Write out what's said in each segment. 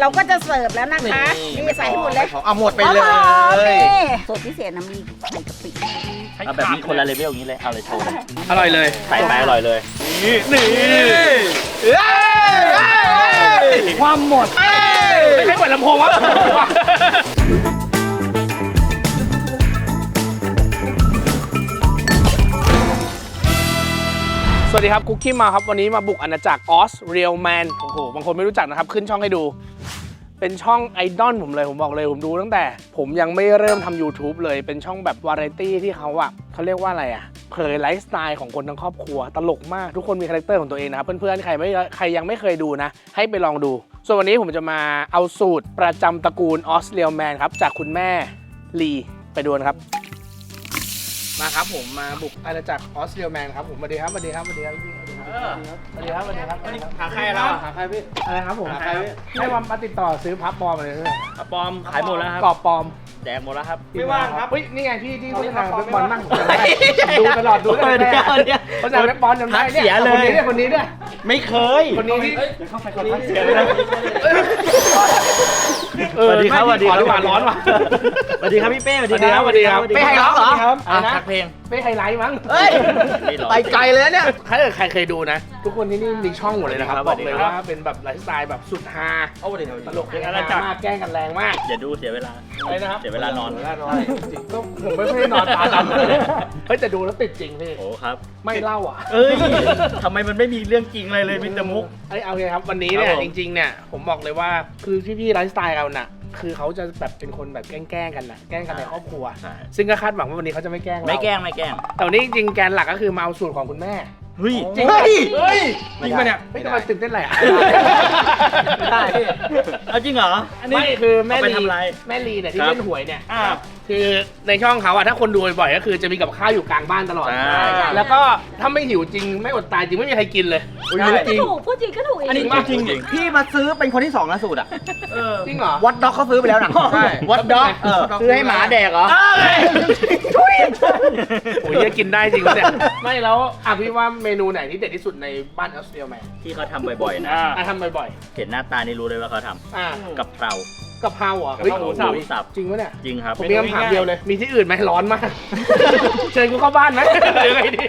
เราก็จะเสิร์ฟแล้วนะคะนี่ใส่ให้หมดเลย เอาหมดไปเลยนี่สูตรพิเศษนะมีไข่กะปิเอาแบบนี้คนละเลเวลอย่างนี้เลย เอาเลยโชว์เลยอร่อยเลย ใส่ไปอร่อยเลย นี่ความหมดไม่ใช่เปิดลำโพงวะสวัสดีครับคุกกี้มาครับ วันนี้มาบุกอาณาจักรออสเรียลแมนโอ้โห บางคนไม่รู้จักนะครับ ขึ้นช่องให้ดู เป็นช่องไอดอลผมเลยผมบอกเลยผมดูตั้งแต่ ผมยังไม่เริ่มทำ YouTube เลยเป็นช่องแบบวาไรตี้ที่เขาอะเขาเรียกว่าอะไรอะเผยไลฟ์สไตล์ของคนทั้งครอบครัว ตลกมากทุกคนมีคาแรคเตอร์ของตัวเองนะครับเพื่อนๆใครไม่ใครยังไม่เคยดูนะ ให้ไปลองดู ส่วนวันนี้ผมจะมาเอาสูตรประจำตระกูลออสเรียลแมนครับจากคุณแม่ลีไปดูนะครับ มาครับผมมาบุกอาณาจักรออสเตรียแมนครับผมสวัสดีครับสวัสดีครับสวัสดีครับ สวัสดีครับสวัสดีครับสวัสดีครับหาใครเราหาใครพี่ อะไรครับผมหาใครพี่ให้มามาติดต่อซื้อพับปลอมอะไรด้วยกระปอมขายหมดแล้วครับกรอบปลอมแจกหมดแล้วครับ ไม่ว่างครับเฮ้ยนี่ไงพี่ที่โฆษณาเว็บบอลนั่งผมจำได้ดูตลอดดูตลอดเดี๋ยวเดี๋ยวโฆษณาเว็บบอลจำได้ทักเสียเลยคนนี้ด้วยคนนี้ด้วยไม่เคย คนนี้ที่เสียเลยนะเออสวัสดีครับไม่สวัสดีครับขอดีกว่าร้อนว่ะสวัสดีครับพี่เป้สวัสดีครับสวัสดีครับเป้ไฮล็อกเหรอครับอะอะไรนะทักเพลงไม่ไฮไลท์มั้งเฮ้ยไปไกลเลยนะเนี่ย ถ้าเกิดใครเคยดูนะ ทุกคนที่นี่มีช่องหมดเลยนะครับครับบอกเลยสวัสดีครับว่าเป็นแบบไลฟ์สไตล์แบบสุดฮาเอาดิตลกเป็นฮอาณาจักรมากแกล้งกันแรงมาก อย่าดูเสียเวลาอะไรนะครับเสียเวลานอนเสียเวลานอนจริงๆก็ผมไม่ค่อยได้นอนตาดำเฮ้ยแต่ดูแล้วติดจริงพี่โอ้ครับ ไม่เล่าอะ เอ้ยทำไมมันไม่มีเรื่องจริงอะไรเลยมีแต่มุกไอ้ยเอาเลยครับวันนี้เนี่ยครับผมจริง ๆเนี่ยผมบอกเลยว่าคือพี่ๆไลฟ์สไตล์เราน่ะ คือเขาจะแบบเป็นคนแบบแกล้งๆกันนะแกล้งกันในครอบครัว ใช่ซึ่งก็คาดหวังว่าวันนี้เขาจะไม่แกล้งเราไม่แกล้งไม่แกล้งแต่วันนี้จริงๆแกนหลักก็คือมาเอาสูตรของคุณแม่ เฮ้ย จริงเฮ้ยเฮ้ยจริงปะเนี่ยไม่ต้องมาตื่นเต้นอะไรอะไม่ได้เอาจริงเหรอไม่คือแม่เอาไปลีทำอะไร แม่ลีเนี่ยที่ครับเล่นหวยเนี่ยอ่า คือในช่องเขาอะถ้าคนดูบ่อยๆก็คือจะมีกับข้าวอยู่กลางบ้านตลอด ใช่ แล้วก็ถ้าไม่หิวจริงไม่อดตายจริงไม่มีใครกินเลยใช่จริง ถูกพูดจริงก็ถูกอีกอันนี้จริงจริง พี่มาซื้อเป็นคนที่สองนะสูตรอะเออจริงเหรอ วัดด็อกเขาซื้อไปแล้วนะใช่วัดด็อกเออซื้อให้หมาแดกเหรอโอ้ยจะกินได้จริงปะเนี่ย ไม่แล้วอะพี่ว่าเมนูไหนที่เด็ดที่สุดในบ้านออสเตรเลียแมนที่เขาทำบ่อยๆนะ อะทำบ่อยเห็นหน้าตานี่รู้เลยว่าเขาทๆอะำกับเพรา กะเพราเหรอะเฮ้ยกะเพราหมูสับหมูสับ จริงปะเนี่ย จริงครับ ผมมีคำถามเดียวเลย มีที่อื่นไหมร้อนมาก เชิญกูเข้าบ้านไหมหรือไงดี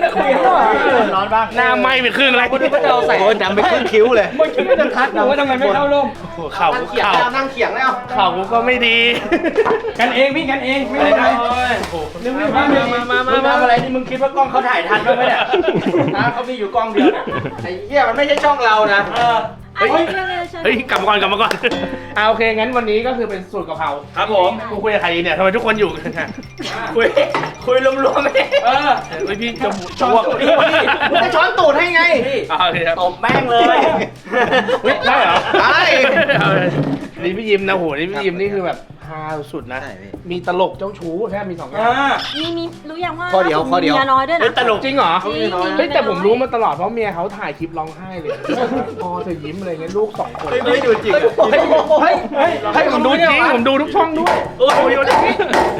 ไม่คุยกันหรอ ร้อนบ้างหน้าไหม้ไปครึ่งแล้วคนที่เขาจะเอาใส่โอ้ยดำไปครึ่งคิ้วเลยมันคิดว่าจะทักนะว่าทำไมไม่เข้าร่มเข่านั่งเขียงเข่าแล้วนั่งเขียงแล้วเข่ากูก็ไม่ดี กันเองพี่กันเองไม่อะไรได้นะใครเรื่องมามามามามึงทำอะไรนี่มึงคิดว่ากล้องเขาถ่ายทันบ้างไหมเนี่ยนะเขามีอยู่กล้องเดียวเนี่ยไอ้เหี้ยมันไม่ใช่ช่องเรานะ เออเฮ้ยเร็วๆเชิญเฮ้ยกลับมาก่อนกลับมาก่อนอ่าโอเคงั้นวันนี้ก็คือเป็นสูตรกะเพราครับผม กูคุยกับใครเนี่ยทำไมทุกคนอยู่กันเนี่ยคุยคุยรวมๆเลยเออเฮ้ยพี่จะหมุนช้อนวกตูดนี่พี่มึงจะช้อนตูดให้ไงอ่าโอเคครับ ตบแม่งเลย เฮ้ยได้เหรอได้เอาเลยนี่พี่ยิมนะโหนี่พี่ยิมนี่คือแบบ ฮาสุดนะ ใช่พี่ มีตลกเจ้าชู้ใช่ไหมมีสองอย่างมีมีรู้ยังว่าข้อเดียวข้อเดียว มีน้อยด้วยเฮ้ยนะตลกจริงเหรอจริงเฮ้ยแต่ผมรู้มาตลอดเพราะเมียเขาถ่ายคลิปร้องไห้เลยพอเธอยิ้มอะไรเงี้ยลูกสองคน ไม่ดูจริงเฮ้ยเฮ้ยให้ผมดูจริงผมดูทุกช่องด้วย โอ้ย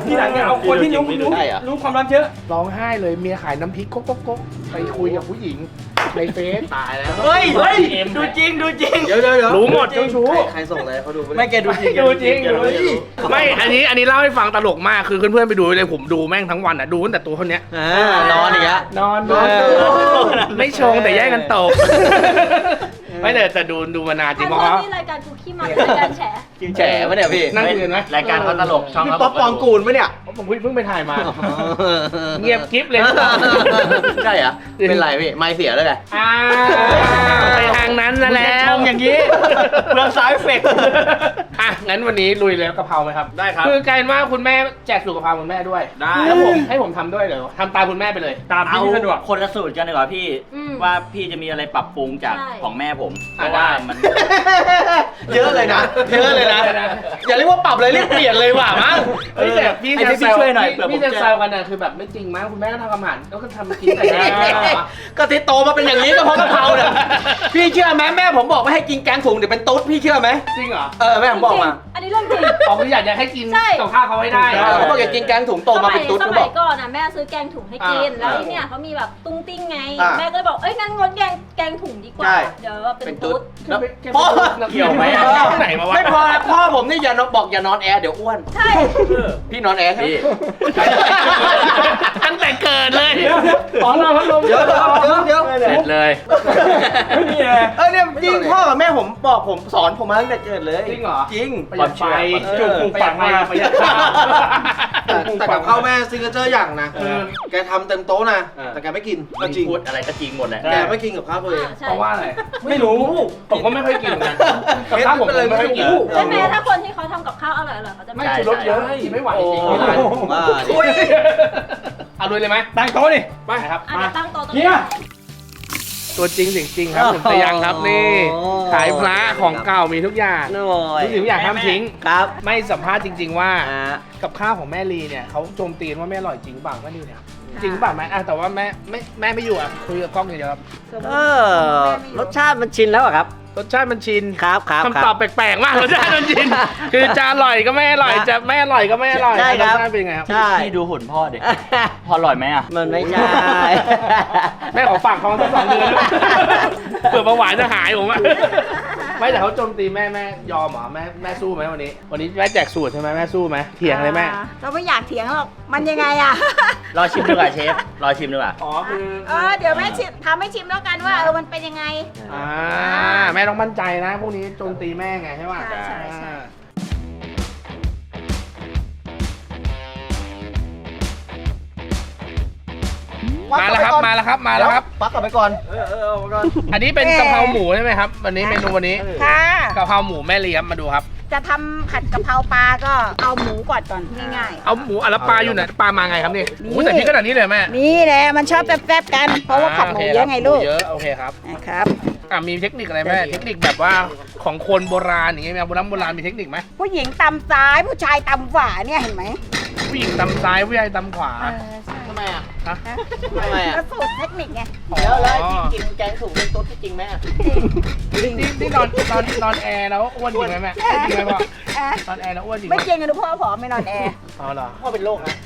ทีหลังเนี่ยเอาคนที่รู้รู้ได้เหรอ รู้ความลับเยอะ ร้องไห้เลยเมียขายน้ำพริกก๊กก๊กก๊กไปคุยกับผู้หญิงในเฟซตายแล้ว เฮ้ยเฮ้ยดูจริงดูจริง เดี๋ยวเดี๋ยวเดี๋ยวรู้หมดเจ้าชู้ ใครส่งอะไรเขาดูไปไม่แกดูจริงดูจริงแกดูจริงไม่ อันนี้ อันนี้เล่าให้ฟังตลกมาก คือเพื่อนๆไปดูเลยผมดูแม่งทั้งวันอะ ดูตั้งแต่ตัวคนเนี้ย อ่านอนอีกแล้ว นอนนอนไม่ชงแต่แย่งกันตก ไม่แต่แต่ดูดูมานานจริอังนเพราะนี้ว่า นี่รายการคุก กี้มาเป็นรายการแฉแฉปะเนี่ยพี่นั่งคุยกันไหม รายการเขาตลกช่องพี่เขาป๊อปปองกูลปะเนี่ย ผมเพิ่งไปถ่ายมา เงียบกริ๊บเลย ใช่เหรอเป็นไรพี่ ไม่เสียแล้วไงอ่าไปทางนั้นซะแล้วชงอย่างนี้เปลืองสายเฟกอะ งั้นวันนี้ลุยเลยกะเพราไหมครับ ได้ครับ คือกลายเป็นว่าคุณแม่แจกสูตรกะเพราคุณแม่ด้วย ได้แล้วผมให้ผมทำด้วยเหรอทำตามคุณแม่ไปเลย ตามที่เอาพี่สะดวก คนละสูตรกันดีกว่าพี่ อืมว่าพี่จะมีอะไรปรับปรุงจากใช่ ของแม่ผมเพอะราะว่าได้ มันเยอะเลยนะ เยอะเลยนะ อย่าเรียกว่าปรับเลยเรียกเปลี่ยนเลยว่ะมั้งเฮ้ยแต่พี่ไอ้จะที่แซพี่วช่วยหน่อยเผื่อผมพี่จะจะแซวกันน่ะคือแบบไม่จริงมั้งคุณแม่ก็ทำอาหารแล้วก็ทำกินแต่แรกก็ที่โตมาเป็นอย่างนี้ก็เพราะกะเพราเนี่ยพี่เชื่อไหมแม่ผมบอกไม่ให้กินแกงถุงเดี๋ยวเป็นตุ๊ดพี่เชื่อไหมจริงเหรอเออแม่ผมบอกมาอันนี้เรื่องจริงอ๋อคืออยากจะให้กินใช่กับข้าวเขาให้ได้เออเขาบอกอย่ากินแกงถุงโตมาเป็นตุ๊ดสเขาบมัอยกก่อนอะแม่ซื้อแกงถุงให้กินอ่าแล้วที่เนี่ยเขามีแบบตุ้งติ้งไงอ่าแม่ก็เลยบอกเอ้ยงั้นงดแกงแกงถุงดีกว่าใช่เดี๋ยวเป็เป็นนตุ๊ตุ๊ดดแล้วพ่พ่ออเกี่ยวไหมอะที่ไหนมาวะไม่พอนะพ่อผมนี่อย่านอนบอกอย่านอนแอร์เดี๋ยวอ้วน ใช่ พี่นอนแอร์พี่ ตั้งแต่เกิดเลยขอรอพัดลมเดี๋ยวเดี๋ยวเดี๋ยวเดี๋ยวเสร็จเลย ไม่มีอะไร เออเนี่ยจริงพ่อกับแม่ผมบอกผมสอนผมมาตั้งแต่เกิดเลยจริงเหรอ จริง ประหยัดไฟเออจุกปลูกฝังมาประหยัดข้าวแต่แต่กับข้าวแม่ซิงเกิลเจอร์อย่างนะเออแกทำเต็มโต๊ะนะ เออ แต่แกไม่กินก็จริง พูดอะไรก็จริงหมดแหละแกไม่กินกับข้าวตัวเองใช่เพราะว่าอะไร ไม่รู้ ผมก็ไม่ค่อยกินเหมือนกันกับข้าวผมก็ไม่ค่อยกิน ใช่ไหมถ้าคนที่เขาทำกับข้าวอร่อยๆเขาจะไม่ไม่ชูรสเยอะกินไม่ไหวจริงโอ้ยบ้าดิ เอาเลยเลยไหมตั้งโต๊ะดิไปครับ อาจจะตั้งโต๊ะตรงเฮีนี้ย ตัวจริงเสียงจริงครับผมตะยังครับนี่ขายพระของเก่ามีทุกอย่างโอ้ยทุกสิ่งทุกอย่างห้ามทิ้ง ครับไม่สัมภาษณ์จริง ๆ ว่า อ่า กับข้าวของแม่ลีเนี่ยเขาโจมตีว่าไม่อร่อยจริงเปล่าแม่ลีเนี่ยจริงเปล่าแม่อะแต่ว่าแม่ไม่แม่ไม่อยู่อะคุยกับกล้องอย่างเดียวครับ เออ รสชาติมันชินแล้วอะครับ รสชาติมันชินครับครับคำตอบแปลกๆมากรสชาติมันชิน คือจะอร่อยก็ไม่อร่อยจะไม่อร่อยก็ไม่อร่อยใช่ครับสชาติเป็นไงครับใช่พี่ดูหุ่นพ่อดิพออร่อยไหมอะมันไม่ใช่แม่ขอฝากท้องสักสองเดือนด้วยเผื่อเบาหวานจะหายผมอะ ไม่แต่เขาโจมตีแม่แม่ยอมเหรอแม่แม่สู้ไหมวันนี้ วันนี้แม่แจกสูตรใช่ไหมแม่สู้ไหมเถียงเลยแม่เราไม่อยากเถียงหรอก มันยังไงอะรอชิมดีกว่าเชฟ รอชิมดีกว่า อ๋อคือเออเดี๋ยวแม่ชิมทำให้ชิมแล้วกันว่าเออมันเป็นยังไง อ่าแม่ต้องมั่นใจนะพวกนี้โจมตีแม่ไงใช่ป่ะใช่ใช่ใช่ อ่า มาแล้วครับ มาแล้วครับ มาแล้วครับ ปักกลับไปก่อนอันนี้เป็นกะเพราหมูใช่ไหมครับ วันนี้เมนูวันนี้ค่ะ กะเพราหมูแม่เลี้ยมมาดูครับ จะทำผัดกะเพราปลาก็เอาหมูก่อนก่อนง่าย เอาหมูอะแล้วปลาอยู่ไหนปลามาไงครับนี่นี่โอ้ยแต่พริกขนาดนี้เลยแม่ๆ นี่แหละมันชอบแป๊บๆกัน เพราะว่าผัดหมูเยอะไงลูกหมูเยอะโอเคครับนะครับ อะมีเทคนิคอะไรแม่เทคนิคแบบว่าของคนโบราณอย่างเงี้ยไหมโบราณโบราณมีเทคนิคไหมผู้หญิงตำซ้ายผู้ชายตำขวาเนี่ยเห็นไหมผู้หญิงตำซ้ายผู้ชายตำขวา เออใช่ทำไม อะฮะ ทำไมอะก็สูตรเทคนิคไงแล้วแล้วไอ้ที่กินแกงถุงเป็นตุ๊ดที่จริงไหมอะที่ที่นอนนอนนอนแอร์แล้วอ้วนจริงไหมแม่จริงไหมพ่อเอ๊ะนอนแอร์แล้วอ้วนจริงไหมไม่จริงอะดูพ่อผอมไม่นอนแอร์อ๋อเหรอพ่อเป็นโรคนะ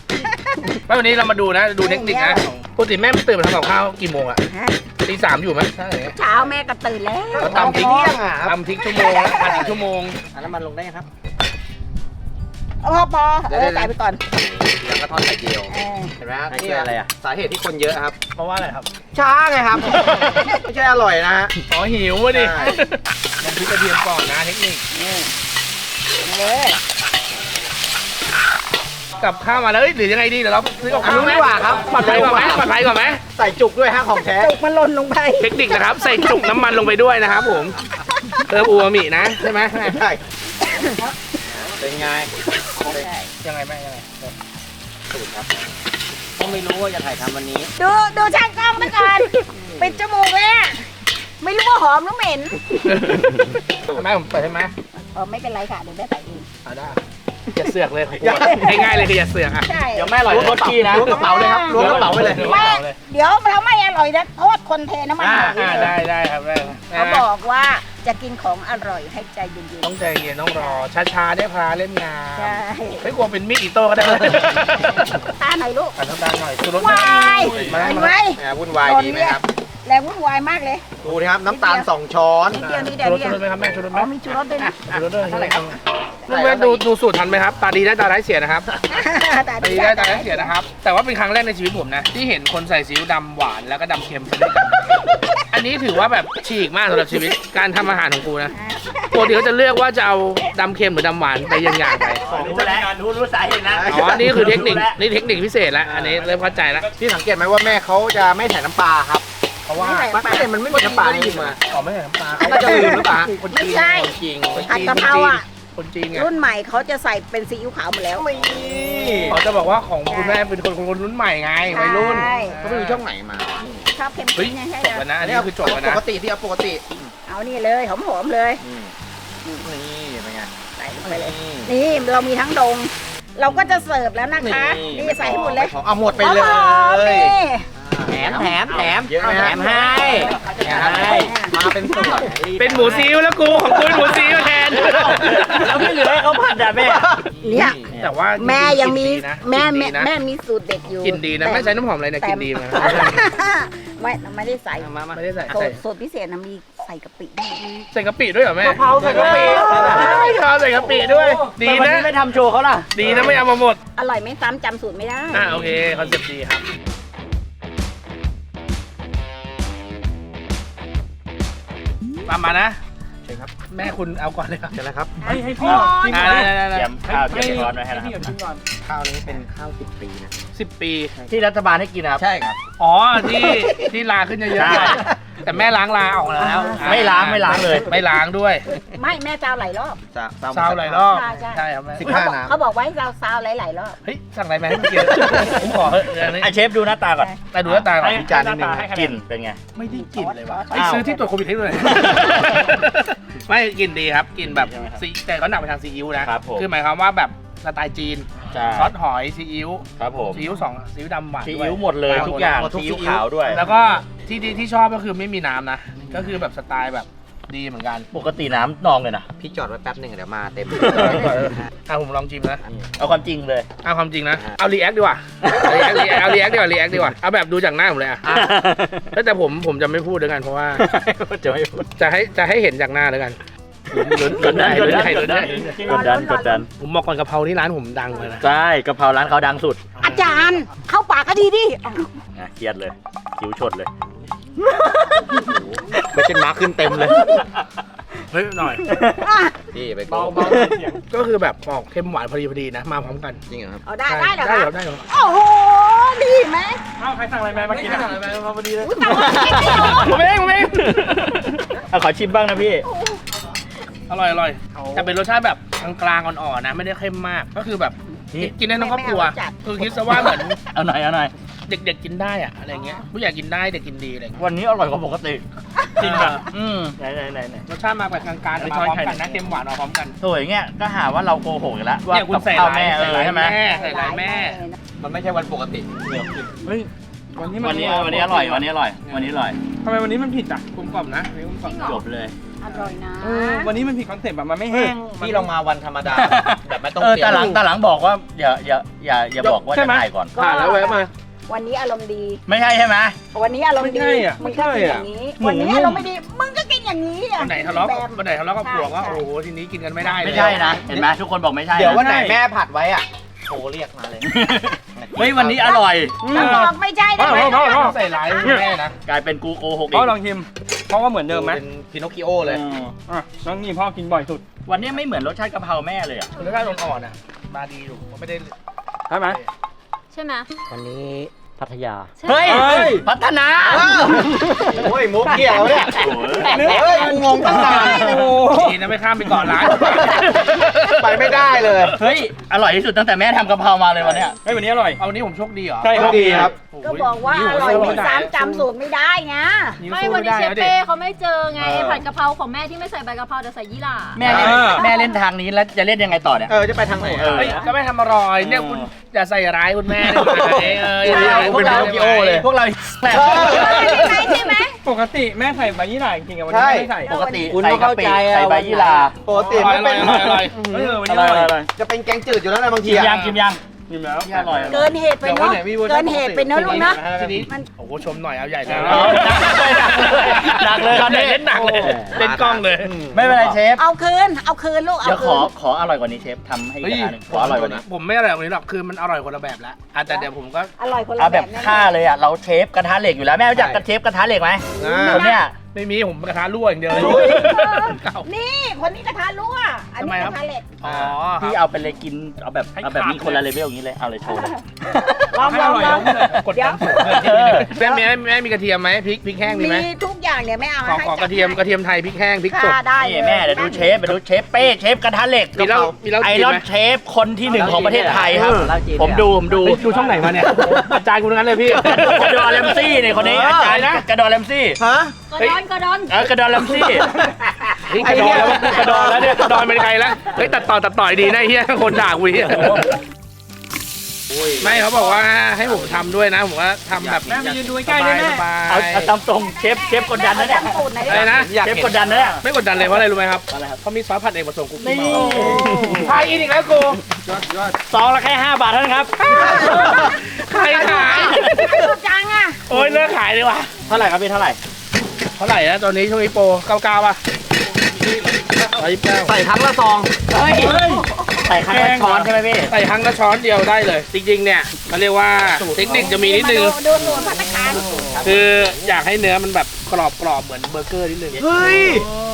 แล้ววันนี้เรามาดูนะดูเทคนิคนะปกติแม่ตื่นมาทำกับข้าวกี่โมงอะฮะตีสามอยู่ไหมใช่เช้าแม่ก็ตื่นแล้วก็ตำทิ้งตำทิ้งชั่วโมงแล้วผัดอีกชั่วโมงอันน้ำมันลงได้ยังครับเอาพอพอเออใส่ไปก่อน แล้วก็ทอดไข่เจียวเออเห็นไหมฮะไข่เจียวอะไรอะสาเหตุที่คนเยอะครับ เพราะว่าอะไรครับ ช้าไงครับ ไม่ใช่อร่อยนะฮะ อ๋อหิววะดิใช่ยังพริกกระเทียมก่อนนะเทคนิคเออกับข้าวมาแล้วเอ้ยหรือยังไงดีเดี๋ยวเราซื้อกับข้าวรู้ดีกว่าครับปัดไทยก่อนไหมปัดไทยก่อนไหมใส่จุกด้วยฮะของแท้ จุกมันหล่นลงไปเทคนิคนะครับ ใส่จุกน้ำมันลงไปด้วยนะครับผมเติมอูมามินะใช่ไหมใช่เป็นไงยังไงแม่ยังไง ก็ไม่รู้ว่าจะถ่ายทำวันนี้ ดูดูช่างกล้องไปก่อนปิดจมูกเลยอะไม่รู้ว่าหอมหรือเหม็นแม่ผมเปิดให้ไหมเออไม่เป็นไรค่ะเดี๋ยวแม่ใส่เองเอาได้อย่าเสือกเลยของกูอะง่ายๆเลยคืออย่าเสือกอะใช่เดี๋ยวแม่อร่อยล้วงกระเป๋าล้วงกระเป๋าเลยครับล้วงกระเป๋าไว้เลยแม่เดี๋ยวเราไม่อร่อยนะโทษคนเทน้ำมันอ่าหอยอ่าเลยได้ได้ครับได้ครับ เขาบอกว่า จะกินของอร่อยให้ใจเย็นต้องใจเย็นต้องรอช้าๆได้พาเล่นงานๆใช่ไม่กลัวเป็นมีดอิโต้ก็ได้ตาหน่อยลูก อะต้องตามหน่อยชูรสวายมาเห็นมาไหม แหมวุ่นวายดีไหมครับ แรงวุ่นวายมากเลย ดูนะครับน้ำตาลสองช้อนนิดเดียวนิดเดียวชูรนิสดชูเดีรยวสไหมครับแม่ชูรสไหมอ๋อมีชูรสด้วยนะชูรสด้วยเท่าไหร่ครับลูกแม่ดูดูสูตรทันไหมครับ ตาดีได้ตาร้ายเสียนะครับแต่ตาดีได้ตาร้ายเสียนะครับ แต่ว่าเป็นครั้งแรกในชีวิตผมนะ ที่เห็นคนใส่ซีอิ๊วดำหวานแล้วก็ดำเค็มไปด้วยกันอั นนี้ถือว่าแบบฉีกมากสำหรับชีวิตการทำอาหารของกูนะปกติเขาจะเลือกว่าจะเอาดำเค็มหรือดำหวานไปอย่างๆไปรู้แล้วรู้รู้สาเหตุนะอ๋อนี่คือเทคนิคนี่เทคนิคพิเศษแล้วอันนี้เริ่มเข้าใจแล้วพี่สังเกตไหมว่าแม่เขาจะไม่ใส่น้ำปลาครับ เพราะว่าปกติมันไม่มีน้ำปลาได้ยินมาอ๋อไม่ใส่น้ำปลาน่าจะลืมหรือเปล่าคนไม่จีนใช่คนจีนคนผัดจีนกะเพราอะคนจีนไงรุ่นใหม่เขาจะใส่เป็นซีอิ๊วขาวหมดแล้ว อ๋อจะบอกว่าของคุณแม่เป็นคนคนรุ่นใหม่ไงวัยรุ่นใช่ เขาไปดูช่องไหนมาชอบเค็มเฮ้ยๆไงใช่จบไหมแล้วนะอันนี้คือจบแล้วปนะกติที่เอาปกติเอานี่เลยหอมๆเลยดีนี่เป็นไงใส่ลงไปเลยนี่เรามีทั้งดง เราก็จะเสิร์ฟแล้วนะคะ นี่ใส่ให้หมดเลยขอเอาหมดไปเลยหอมๆนี่แถ มแถมแถมเยอะไหมแถมให้แถมให้มาเป็นส่วนเป็นหมูซีอิ๊วแล้วกูของกูเป็นหมูซีอิ๊วแทนแล้วไม่เหลือให้เขาผัดอะแม่เนี่ยแต่ว่าแม่ยังมีกลิ่นดีนะแม่กลิ่นแม่ดีนะแม่มีสูตรเด็ดอยู่กลินดีนะแต่ไม่ใช้น้ำหอมอะไรนะแต่กลินดีนะไม่ไม่ได้ใส่ไม่ได้ใส่สูใส่ตรสูตรพิเศษนะมีใส่กะปิด้วยใส่กะปิด้วยเหรอแม่กะเพราใส่กะปิกะเพราใส่กะปิด้วย ดีทำไมวันนะนี้ไม่ทำโชว์เขาล่ะ ดีนะไม่เอามาหมด อร่อยไม่ซ้ำจำสูตรไม่ได้ อะโอเค คอนเซ็ปต์ดีครับ ตามมานะเชิญครับแม่คุณเอาก่อนเลยครับเสร็จแล้วครับให้ให้พี่ชิมอ่าก่อนได้ได้ได้เตรียมข้าวเตรียมร้อนไว้ให้ให้แล้วพี่ครับชิมก่อนข้าวนี้เป็นข้าวสิบปีนะสิบปีที่รัฐบาลให้กินนะครับ ใช่ครับ อ๋อที่ที่ลาขึ้นเยอะใช่ๆ แต่แม่ล้างลาออกแล้ว ไม่ล้างไม่ล้างเลย ไม่ล้างด้วยไม่แม่ซาวหลายรอบซาวหลายรอบใช่ใช่ ใช่ครับแม่สิบ เขาห้าบอกน้ำ เขาบอกไว้ซาวซาวหลายหลายๆรอบ เฮ้ยสั่งอะไรมาให้เมื่อกี้ผมขอเถอะอันนี้ไอเชฟดูหน้าตาก่อนแต่ดูหน้าตาก่อนให้จานนิดนึงให้คะแนน กลิ่นเป็นไง ไม่ได้กลิ่นเลยวะอ้าวไอ้ซื้อที่ตรวจโควิดให้ด้วยไม่กลิ่นดีครับกลิ่นแบบใช่ไหมครับซีแต่เขาหนักไปทางซีอิ๊วนะครับผมคือหมายความว่าแบบสไตล์จีน ใช่ ซอสหอยซีอิ๊วครับผมซีอิ๊วสองซีอิ๊วดำหวานซีด้วย อิ๊วหมดเลยทุกอย่างหมดทุกซีอิ๊วซีอิ๊ว ขาวด้วย แล้วก็ที่ที่ที่ชอบก็คือไม่มีน้ำนะ ก็คือแบบสไตล์แบบดีเหมือนกันปกติน้ำนองเลยนะ พี่จอดไว้แป๊บหนึ่งเดี๋ยวมาเต็ม อะผมลองชิมนะเอาความจริงเลย เอาความจริงนะ เอารีแอคดีกว่าเอารีแอคดีกว่ารีแอคดีกว่าเอาแบบดูจากหน้าผมเลยอะเอ้ยแต่ผมผมจะไม่พูดด้วยกันเพราะว่า จะไม่พูดจะให้จะให้เห็นจากหน้าด้วยกัน กดดันกดดันกกดดดัดันนกดดันกดดันผมบอกก่อนกะเพราที่ร้านผมดังเลยนะใช่กะเพราร้านเขาดังสุด อาจารย์ เข้าปากก็ดีดิอ๋ออะเครียดเลยคิ้วชดเลยไปเป็นมาร์คขึ้นเต็มเลยเฮ้ยหน่อยพี่ไปเบาเบาเสียงก็คือแบบออกเค็มหวานพอดีพอดีนะมาพร้อมกันจริงเหรอครับเอาได้ได้เหรอได้คะเหรอได้เหรอโอ้โหดีไหมเอ้าใครสั่งอะไรมามากินอะพอดีเลยอุ๊ยแต่ว่าไม่ได้เหรอผมเองผมเองเอาขอชิมบ้างนะพี่ อร่อยอร่อยแต่เป็นรสชาติแบบกลางๆอ่อนๆนะ ไม่ได้เข้มมาก ก็คือแบบนี่ กินได้ทั้งครอบครัวคือคิดซะว่าเหมือนเอาหน่อยเอาหน่อย เด็กๆกินได้อะอะไรเงี้ยผู้ใหญ่กินได้เด็กกินดีอะไรเงี้ยวันนี้อร่อยกว่าปกติ จริงป่ะอืม ไหนไหนไหนไหน รสชาติมาแบบกลางๆแต่มาพร้อมกันนะเค็มหวานมาพร้อมกันสวยเงี้ยก็หาว่าเราโกหกอีกแล้วว่าเนี่ยคุณกับใส่ข้าวหลายแม่เอใส่อหลายใช่ไหมแม่ใส่หลายแม่ มันไม่ใช่วันปกติเฮ้ยวันนี้วันนี้วันนี้อร่อยวันนี้อร่อยวันนี้อร่อยทำไมวันนี้มันผิดอะกลมกล่อมนะมีกลมกล่อมจบเลย อร่อยนะเออวันนี้มันผิดคอนเซ็ปต์แบบมันไม่แห้งพี่ลองมาวันธรรมดา แบบไม่ต้องเออเตรียตามหลังมตาหลังบอกว่าอย่าอย่าอย่าอย่าบอกว่าใช่จะไหม ถ่ายก่อนก็ผ่านแล้วแวะมา วันนี้อารมณ์ดี ไม่ใช่ใช่ไหมวันนี้อารมณ์ดีไม่ใช่อะมึงก็กินอย่างนี้วันนี้อารมณ์ไม่ดี มึงก็กินอย่างนี้อะวันไหนทะเลาะแบบวันไหนทะเลาะกับผัวก็ใช่ โอ้โหทีนี้กินกันไม่ได้เลยไม่ใช่นะเห็นไหมทุกคนบอกไม่ใช่ะเดี๋ยววันไหนแม่ผัดไว้อะโทรเรียกมาเลย เฮ้ยวันนี้อร่อยถ้าบอกไม่ใช่ได้ไหมพ่อพ่อพ่อใส่ร้ายแม่นะกลายเป็นกูโกหกพ่อลอีอกงชิมพ่อก็เหมือนเดิมไหมเป็นพินอคคิโอเลยอืมอะน้องนี่พ่อกินบ่อยสุดวันนี้ไม่เหมือนรสชาติกะเพราแม่เลยอะรสชาติอ่อนๆอะมาดีอยู่ผมไม่ได้ใช่ไหมใช่ไหมวันนี้ พัทยาใช่เฮ้ยเฮ้ย พัฒนา โอ้ยมุกเกี่ยวเนี่ยโอ้ยเฮ้ยกูงงตั้งนานโอ้ดีนะไม่ข้ามไปเกาะร้านไปไม่ได้เลย เฮ้ย อร่อยที่สุดตั้งแต่แม่ทำกะเพรามาเลยวันเนี้ยเฮ้ยวันนี้อร่อย เอาวันนี้ผมโชคดีเหรอ ใช่ครับดีครับ ก็บอกว่าอร่อยไม่ซ้ำจำสูตรไม่ได้ไงไม่วันนี้เชฟเป้เขาไม่เจอไงไอ้ผัดกะเพราของแม่ที่ไม่ใส่ใบกะเพราแต่ใส่ยี่หร่าแม่เล่นอ่าแม่เล่นทางนี้แล้วจะเล่นยังไงต่อเนี่ย เออ จะไปทางไหนเออ เฮ้ยก็ไม่ทำอร่อยเนี่ยคุณอย่าใส่ร้ายคุณแม่ได้ไหมเอออย่าใส่ร้ายพวกเราคุณแม่ได้ไหมพวกเราแหละใช่ใช่ไหมปกติแม่ใส่ใบยี่หร่าจริงๆอะวันนี้ใช่ไม่ได้ใส่ปกติคุณใส่ต้องกะเข้าปิใจอะใส่ใบยี่หร่าปกติอร่อยไม่อเป็นร่อยอร่อยเฮ้ยเออวันอนี้อร่อยร่อยอร่อยจะเป็นแกงจืดอยู่แล้วนะบางทีชิมอะยังชิมยัง กินแล้ว อร่อยเกินเหตุไปเนาะเกินเหตุไปเนาะลูกนะ ทีนี้มัน โอ้โหชมหน่อยเอาใหญ่เลยเอาหนักเลยหนักเลยครับเล่นหนักเลยเล่นกล้องเลย ไม่เป็นไรเชฟ เอาคืน เอาคืนลูก เอาเดี๋ยวขคือน ขออร่อยกว่านี้เชฟทำให้อีกเฮ้ยอันหนึงขออร่อยกว่านี้ผมไม่อร่อยกว่านี้หรอกคือมันอร่อยคนละแบบแล้วอะแต่เดี๋ยวผมก็ อร่อยคนละเอาแบแบบบแน่ๆ ฆ่าเลยอะเราเชฟกระทะเหล็กอยู่แล้วแม่รู้จักกระเชฟกระทะเหล็กไหมอ่าคนเนี้ยไม่มีผมกระทะรั่วอย่างเดียวเลยเก่า นี่คนนี้กระทะรั่วอันทำไมนี้คกรับ ระทะเหล็ก อ๋อ พี่เอาไปเลยกิน เอาแบบเอาแบบนี้คนละเลเวลอย่างนี้เลย เอาเลยโชว์เลย ลองลองลองกดดันสูงแม่แม่แม่มีกระเทียมไหมพริกพริกแห้งมีมีไหมทุกอย่างเนี่ยไม่เอาขอให้ขอกระเทียมกระเทียมไทยพริกแห้งพริกสด ค่ะได้นี่แม่เดี๋ยวดูเชฟเดี๋ยวดูเชฟเป้เชฟกระทะเหล็กมีเหล้ามีเหล้าไอจีนรอนไหมเชฟคนที่หนึ่งของประเทศไทยครับ เหล้าจีนผมดูผมดูเฮ้ยดูช่องไหนมาเนี่ย อาจารย์กูทั้งนั้นเลยพี่ กระดอนแลมซี่เนี่ยคนนี้อาจารย์นะกระดอนแลมซี่ฮะ กระดอนกระดอน เออกระดอนแลมซี่เฮ้ยกระดอนแล้วกระดอนแล้วเนี่ยกระดอนเป็นใครแล้วเฮ้ยตัดต่อตัดต่อยดีนะไอ้เฮียคนด่ากูเฮีย ไม่เขาบอกว่าให้ผมทำด้วยนะ ผมว่าทำแบบแม่มายืนดูใกล้ๆได้ไหม สบายเอาเอาตามตรงเชฟเชฟกดดันนะเนี่ยสูตรไหนอะไรนะเชฟกดดันนะเนี่ย ไม่กดดันเลยเพราะอะไรรู้ไหมครับเขามีซอสผัดเองผสมคุกกี้เมาทายอินอีกแล้วกูซองละแค่ 5 บาทเท่านั้นครับ ใครขายสูตรจังอะโอ้ยเลิกขายดีกว่าเท่าไหร่ครับพี่เท่าไหร่ เท่าไหร่นะตอนนี้ช่วงนี้โปรเก้าเก้าป่ะร้อยยี่สิบเก้าใส่ครั้งละซอง ใส่ครั้งละช้อนใช่ไหมพี่ ใส่ครั้งละช้อนเดียวได้เลย จริงๆเนี่ยเขาเรียกว่าเทคนิคจะมีนิดนึงาดูสูตรพัฒนาการคืออยากให้เนื้อมันแบบกรอบกรอบๆเหมือนเบอร์เกอร์นิดนึง เฮ้ย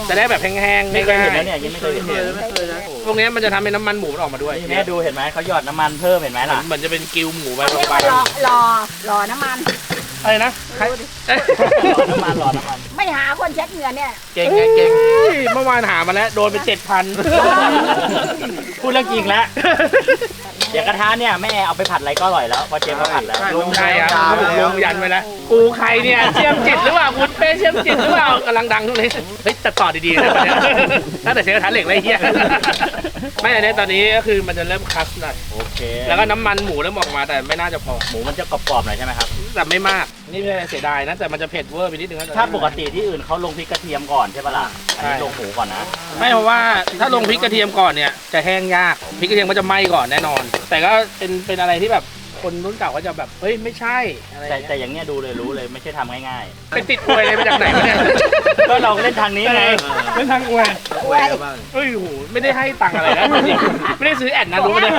จะได้แบบแห้งๆไม่ไม่เคยง่าเห็นนะยเนี่ยยังไม่เคยเห็นพวกเนี้ยมันจะทำให้น้ำมันหมูมันออกมาด้วยแม่ดูเห็นไหมเขาหยอดน้ำมันเพิ่มเห็นไหมล่ะ เหมือนจะเป็นกิวหมูไปเรียกไปว่ารอรอรอน้ำมัน อะไรนะใครเอ้ยหยอดน้ำมันหยอดน้ำมันไม่หาคนเช็ดเหงื่อเนี่ย เก่งไงเก่งเมื่อวานหามาแล้ว โดนไปเจ็ดพันพูดเรื่องจริงแล้ว เดี๋ยวกระทะเนี่ยแม่เอาไปผัดอะไรก็อร่อยแล้วพอเจมเขาผัดแล้วลุงใช่ครับผมลุงยันไว้แล้วกูใครเนี่ยเชื่อมจิตหรือเปล่าคุณเป้เชื่อมจิตหรือเปล่ากำลังดังทุกเลยเฮ้ยตัดต่อดีๆนะตอนเนี้ยตั้งแต่เชฟกระทะเหล็กเลยไอ้เฮียไม่อันนี้ตอนนี้ก็คือมันจะเริ่มคัสหน่อยโอเค แล้วก็น้ำมันหมูเริ่มออกมาแต่ไม่น่าจะพอหมูมันจะกรอบๆหน่อยใช่ไหมครับ แต่ไม่มาก นี่ไม่ได้เสียดายนะ แต่มันจะเผ็ดเวอร์ไปนิดนึงนะถ้าปกติที่อื่นเขาลงพริกกระเทียมก่อนใช่ปะล่ะอันนี้ลงหมูก่อนนะ ไม่เพราะว่าถ้าลงพริกกระเทียมก่อนเนี่ยจะแห้งยากพริกกระเทียมก็จะไหม้ก่อนแน่นอน แต่ก็เป็นเป็นอะไรที่แบบ คนรุ่นเก่าก็จะแบบเฮ้ยไม่ใช่อะไรอแต่ย่างเงี้ยแต่อย่างเงี้ยดูเลยรู้เลยไม่ใช่ทำง่ายเป็นติดอวยเลยมาจากไหนวะเนี่ยๆ ก็เราเล่นทางนี้ไง เป็นทางอวยอวยเฮ้ยโหไม่ได้ให้ตังค์อะไรนะจริงๆไม่ได้ซื้อแอดนะรู้ไหมเนี่ย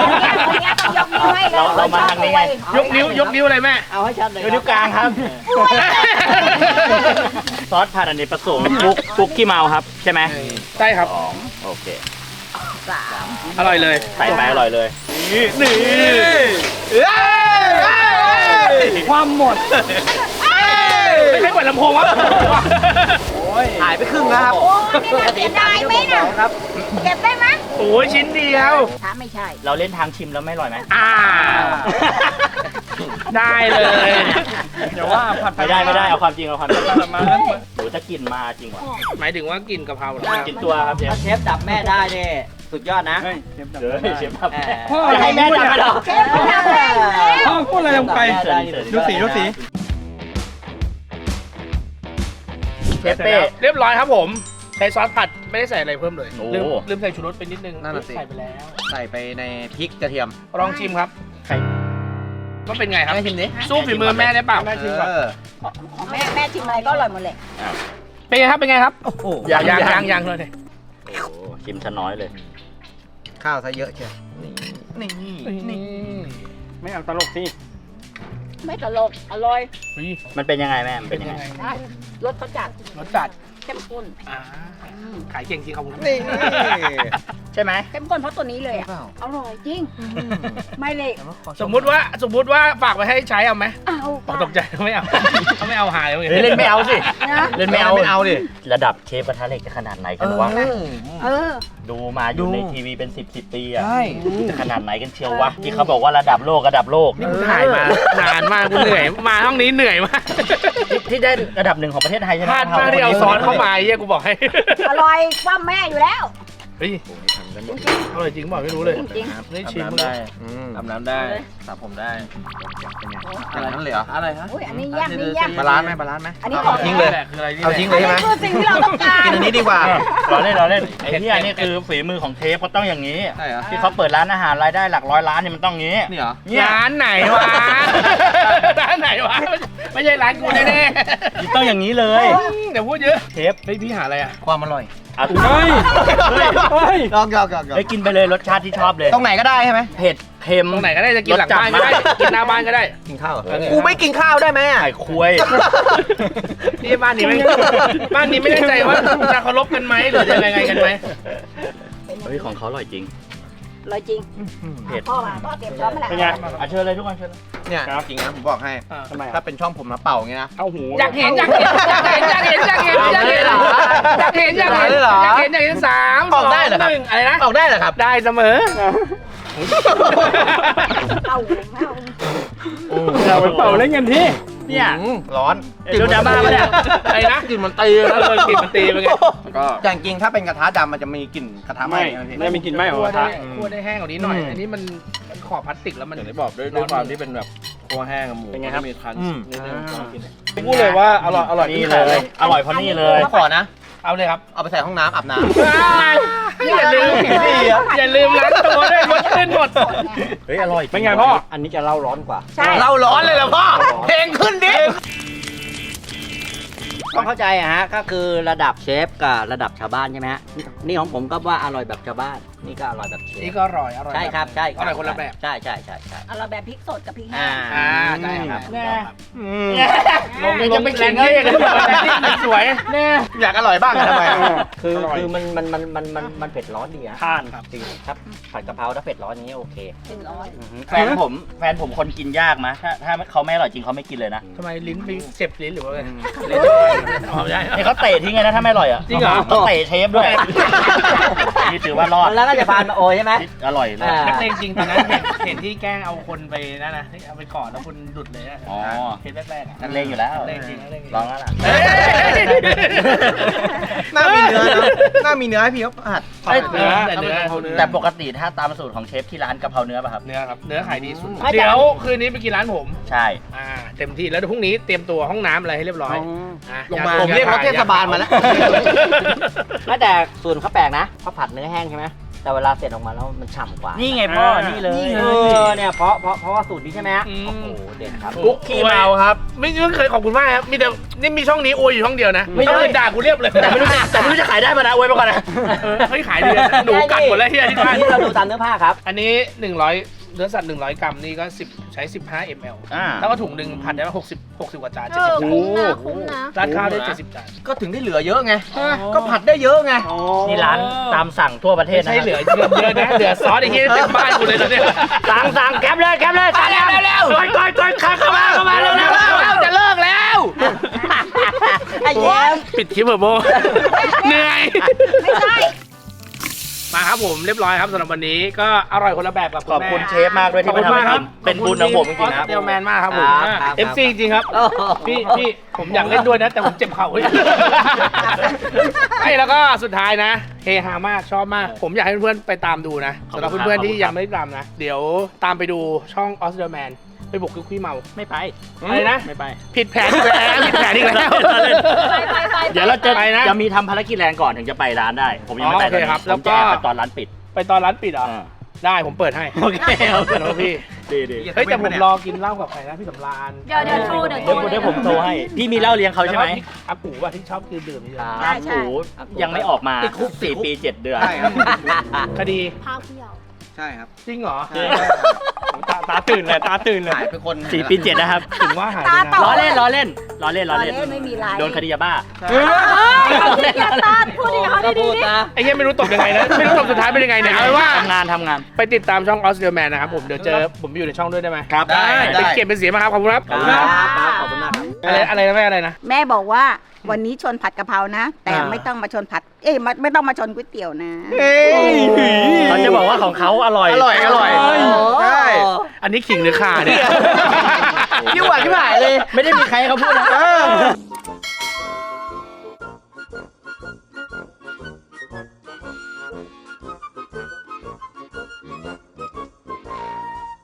คนเนี้ยต้องยกนิ้วให้เลยเราเรามาทางนี้ไง ยกนิ้วยกนิ้วอะไรแม่ เอาให้ชัดเลยนิ้วกลางครับ ซอสผัดอันนี้ประสงค์ฟุกฟุกขี้เมาครับ ใช่ไหมใช่ครับ สองโอเค สามอร่อยเลยใส่ไปอร่อยเลยความหมดไม่ใช่เปิดลำโพงวะหายไปครึ่งแล้วครับโอ้นี่มันเสียดายไหมน่ะเก็บได้ไหมโอ้ยชิ้นเดียวถ้าไม่ใช่ เราเล่นทางชิมแล้วไม่อร่อยไหมอ่า ได้เลยเดี๋ยวว่าผัดไม่ได้ไม่ได้เอาความจริงเอาความจริงผัดมาแล้วหนูจะกินมาจริงว่ะหมายถึงว่ากินกะเพราเหรอกินตัวครับเชฟเชฟดับแม่ได้เนี่ยสุดยอดนะเฮ้ยเชฟจับเดี๋ยวได้เชฟครับแหมพ่อจะให้แม่ทำไปหรอเชฟเขาทำเองอยู่แล้วพ่อพูดอะไรลงไปดูสีดูสีเชฟเป้เรียบร้อยครับผมใช้ซอสผัดไม่ได้ใส่อะไรเพิ่มเลยโอ้ลืมลืมใส่ชูรสไปนิดนึงนั่นน่ะสิใส่ไปแล้ว ใส่ไปในพริกกระเทียมลองชิมครับไข่ ว่าเป็นไงครับ แม่ชิมดิสู้ฝีมือแม่ได้เปล่า แม่ชิมก่อน เออของแม่แม่ชิมอะไรก็อร่อยหมดเลยเป็นไงครับ เป็นไงครับโอ้โหยังยังยังยังเลย โอ้โหชิมชะน้อยเลย ข้าวซะเยอะเชียวนี่นี่ไม่เอาตลกสิไม่ตลกอร่อยอุ๊ยมันเป็นยังไงแม่ มันเป็เป็นนยัยังงไงไง ได้รสเขาจัดรสจัดเข้มข้นอ่าขายเก่งจริงครับผม นี่ ใช่ไหมเข้มข้นเพราะตัวนี้เลยอะเปล่าอร่อยจริงไม่เลยสมมุติว่าสมมุติว่าฝากไปให้ใช้เอาไหมเอาอ๋อตกใจไม่เอา เขาไม่เอาหายเลยเฮ้ยเล่นไม่เอาสิ นะเล่นไม่เอา ไม่เอาดิระดับเชฟกระทะเหล็กจะขนาดไหนกันวะเออ ดูมาอยู่ดู ในทีวีเป็น 10บสปีอะใช่ จะขนาดไหนกันเชียววะ ที่เขาบอกว่าระดับโลกระดับโลก นี่กูถ่ายมานานมากกูเหนื่อย มาห้องนี้เหนื่อยมากที่ที่ได้ระดับหนึ่งของประเทศไทยใช่ไหพมลาดมากที่เอาซอสเข้ามาไอ้เหี้ยกูบอกให้ อร่อยคว่ำแม่อยู่แล้ว เฮ้ยอร่อยจริงเปล่าไม่รู้เลย จริงไม่ชิมทำเลได้ยอาบน้ำได้สระผมได้อะไรนั่นเลยเหรออะไรฮะอุ้ยอันนี้ย่างนี่ย่างบาลานซ์ไหมบาลานซ์ไหมอันนี้เอาทิ้งเลย คืออะไรนี่เอาทิ้งเลอัยนใช่ไหมนี้คือสิ่งที่เราต้องการกินอันนี้ดีกว่า เราเล่นเราเล่นไอ้ที่อันนี้คือฝีมือของเชฟเขาต้องอย่างนี้ ใช่เหรอที่เขาเปิดร้านอาหารรายได้หลักร้อยล้านเนี่ยมันต้องงี้นี่เหรอเนี่ยร้านไหนวะ ร้านไหนวะ ไม่ใช่ร้านกูแน่ต้องอย่างนี้เลยๆเดี๋ยวพูดเยอะเชฟเฮ้ยพี่หาอะไรอะความอร่อย เอาเฮ้ยเฮ้ยเฮ้ย ลองลองลองลองเฮ้ยกินไปเลยรสชาติที่ชอบเลย ตรงไหนก็ได้ใช่ไหมเผ็ดเค็ม ตรงไหนก็ได้จะกินหลังบ้านก็ได้รสจัดมากกินหน้าบ้านก็ได้ กินข้าวเหรอเออกูไม่กินข้าวได้ไหมอะไข่ควายนี่บ้านนี้ไม่บ้านนี้ไม่แน่ใจว่าจะเคารพกันไหมหรือจะยังไงกันไหมเฮ้ยของเขาอร่อยจริง อร่อยจริงเผ็ดพ่อมาพ่อเตรียมช้อนมาแล้วเป็นไงอะเชิญเลยทุกคนเชิญเลย เนี่ยจริงนะผมบอกให้ ทำไมถ้าเป็นช่องผมนะเป่าอย่างเงี้ยนะ เอาหูอยากเห็นอยากเห็นอยากเห็นอยากเห็นอยากเห็นอยากเห็นอยากเห็นอยากเห็นได้เหรออยากเห็นอยากเห็นสามออกได้เหรอครับสงนึ่งอะไรนะ ออกได้เหรอครับ ได้เสมอ เอาเอาเราไปเป่าเล่นกันที่เนี่ยร้อนเดี๋ยวดราม่าปะเนี่ยอะไรนะกลิ่นมันตีเออกลิ่นมันตีไปไงก็แต่จริงๆถ้าเป็นกระทะดำมันจะมีกลิ่นกระทะไหม้ไม่ใช่ไหมพี่ไม่มีกลิ่นไหม้ของคั่วกระได้ทะคั่วได้แห้งกว่านี้หน่อย อันนี้มันมันขอบพลาสติกแล้วมันอย่างที่บอกด้วยด้วยความที่เป็นแบบครัวแห้งกับหมูเป็นไงครับมีคันนิดนึงลองกินหน่อยพูดเลยว่าอร่อยอร่อยนี่เลย อร่อยเพราะนี่เลยผมขอนะ เอาเลยครับเอาไปใส่ห้องน้ำอาบน้ำอย่าลืมอย่าลืมล้างตัวด้วยมดขึ้นหมด เฮ้ยอร่อยเป็นไงพ่อ อันนี้จะเล่าร้อนกว่า ใช่เล่าร้อนเลยเหรอพ่อเพลงขึ้นดิต้องเข้าใจอะฮะ ก็คือระดับเชฟกับระดับชาวบ้านใช่ไหมฮะ นี่ของผมก็ว่าอร่อยแบบชาวบ้าน นี่ก็อร่อยแบบเชฟนี่ก็อร่อยอร่อยใช่ครับใช่อร่อยคนละแบบ ใช่ใช่ใช่ใช่เอาเราแบบพริกสดกับพริกแห้อ่างอ่าใช่ครับ แน่ ลงลงไปขิงเลยสวย แน่อยากอร่อยบ้างอะทำไมอะคืออร่อย คือมันมันมันมันมันมันเผ็ดร้อนดีอะท่านจริงครับผัดกะเพราถ้าเผ็ดร้อนอย่างนี้โอเคหนึ่งร้อยอือฮึแฟนผมแฟนผมคนกินยากมะถ้าถ้าเขาไม่อร่อยจริงเขาไม่กินเลยนะทำไมลิ้นไปเจ็บลิ้นหรือว่าไงอ๋อไม่ได้นี่เขาเตะทิ้งเลยนะถ้าไม่อร่อยอะจริงเหรอเขาเตะเชฟด้วย นี่ถือว่ารอดแล้วก็จะพานมาโอใช่ไหมอร่อยเลยอ่า นักเลงจริงตอนนั้นเห็นเห็นที่แกล้งเอาคนไปนั่นนะที่เอาไปกอดแล้วคุณดุดเลยอะอ๋อ เคสแรกๆอะนักเลงอยู่แล้วนักเลงจริงนักเลงจริง ลองแล้วล่ะ เฮ้ยน่ามีเนื้อนะน่ามีเนื้อให้พี่เขาผัด เอ้ย เนื้อแต่เนื้อแต่ปกติถ้าตามสูตรของเชฟที่ร้านกะเพราเนื้อป่ะครับ เนื้อครับเนื้อขายดีสุดไม่แต่ เดี๋ยวคืนนี้ไปกินร้านผมใช่ อ่าเต็มที่แล้วเดี๋ยวพรุ่งนี้เตรียมตัวห้องน้ำอะไรให้เรียบร้อยอะลงมา ผมเรียกรถเทศบาลมาแล้ว ไม่แต่ส่วนเขาแปลกนะเขาผัดเนื้อแห้งใช่ไหมแต่เวลาเสร็จออกมาแล้วมันฉ่ำกว่านี่ไงพ่อนี่เลย เออเนี่ยเพราะเพราะเพราะว่าสูตรนี้ใช่ไหมฮะอืม โอ้โหเด็ดครับ กุ๊กขี้เมาครับ ไม่ไม่เคยขอบคุณมากครับ มีแต่นี่มีช่องนี้อวยอยู่ช่องเดียวนะไม่ได้ช่องอื่นด่ากูเรียบเลยแต่ไม่รู้จะแต่ไม่รู้จะขายได้มานะอวยไปก่อนนะ เออเฮ้ยขายดีนะหนูกัดหมดแล้วที่ที่บ้านนี่เราดูตามเนื้อผ้าครับ อันนี้100 เนื้อสัตว์100 กรัมนี่ก็10ใช้ 15 ml อ่าแล้วก็ถุงหนึ่งผัดได้ว่า60 60กว่าจานเออ70จานคุ้มนะคุ้มนะร้านข้าวได้ 70จานก็ถึงได้เหลือเยอะไงก็ผัดได้เยอะไง นี่ร้านตามสั่งทั่วประเทศไม่นะใช่เหลือเยอะเยอะนะเหลือซอสอีกทีเต็มบ้านกูเลยตอนเนี้ยสั่งสั่งแคปเลยแคปเลยสั่งเร็วเร็วก้อยก้อยก้อยเข้ามาเข้ามาเร็วเร็วเร็วจะเลิกแล้วไอ้แย้มปิดคลิปเถอะโบเหนื่อย ไม่ใช่ มาครับผมเรียบร้อยครับสำหรับวันนี้ก็อร่อยคนละแบบกับขอบคุณแม่เชฟมากด้วยขอที่บมาคุณทำมากให้ครักิบนเป็นบุญของผมจริงๆนะเดลแมนมากครับผมครับครับเอฟซีจริงครับโอ้โหพี่พี่ผมอยากเล่นด้วยนะ แต่ผมเจ็บเข่าเฮ้ยไอ้แล้วก็สุดท้ายนะเฮฮามากชอบมาก ผมอยากให้เพื่อนๆไปตามดูนะสำหรับเพื่อนๆที่ยังไม่ได้ตามนะ เดี๋ยวตามไปดูช่องออสเดอร์แมน ไปบุกคุกขี้เมา ไม่ไปอะไรนะ ไม่ไปผิดแผนอีกแล้วผิดแผนอีกแล้ว ไปไปไปเดี๋ยวเราจะไปนะจะมีทำภารกิจแรงก่อนถึงจะไปร้านได้ ผมยังไม่ไปอ๋อโอเคครับตแล้อวนนี้ก็ ผมจะแอบไปตอนร้านปิดไปตอนร้านปิดเหรอ อ่าได้ผมเปิดให้โอเคโอเคเปิดให้พี่ ดีดีเฮ้ยแต่ผมรอกินเหล้ากับใครนะพี่สำราญเดี๋ยวเดี๋ยวโทรเดี๋ยวโทรเดี๋ยวผมเดี๋ยวผมโทรให้ พี่มีเหล้าเลี้ยงเขาใช่ไหมแล้วก็พี่อากูว่าที่ชอบกินดื่มนี่ครับใช่ใช่ โอ้โหยังไม่ออกมาติดคุกสี่ปีเจ็ดเดือน ใช่ครับ คดี พาเที่ยว ใช่ครับจริงเหรอตาตาตื่นเลยตาตื่นเลยหายไปคนสี่ปีเจ็ดนะครับถึงว่าหายไปตานาต่นล้อเล่นล้อเล่นล้อเล่นล้อเล่นล้อเล่นไม่มีไรโดนคดียาบ้า เฮ้ยเขาที่เกียจตาพูดอย่างเขาก็ดีพูๆดดินะไอ้เหี้ยไม่รู้ตบยังไงนะ ไม่รู้ตบสุดท้ายเป็นยังไงเนี่ย เอาเป็นว่าทำงานทำงาน ไปติดตามช่องออสเดอร์แมนนะครับผม เดี๋ยวเจอผมอยู่ในช่องด้วยได้ไหมครับได้ไปเก็บเป็นเสียงมาครับ ขอบคุณครับครับครับ ขอบคุณมากครับ อะไรอะไรนะแม่อะไรนะ แม่บอกว่า วันนี้ชนผัดกะเพรานะ แต่อ่า ไม่ต้องมาชนผัด เอ้ยไม่ไม่ต้องมาชนก๋วยเตี๋ยวนะเขาจะบอกว่าของเขาอร่อยอร่อยอร่อยใช่ อันนี้ขิงหรือข่าเนี่ย ยิ่งหวานที่หายเลย ไม่ได้มีใครให้เขาพูดนะเออ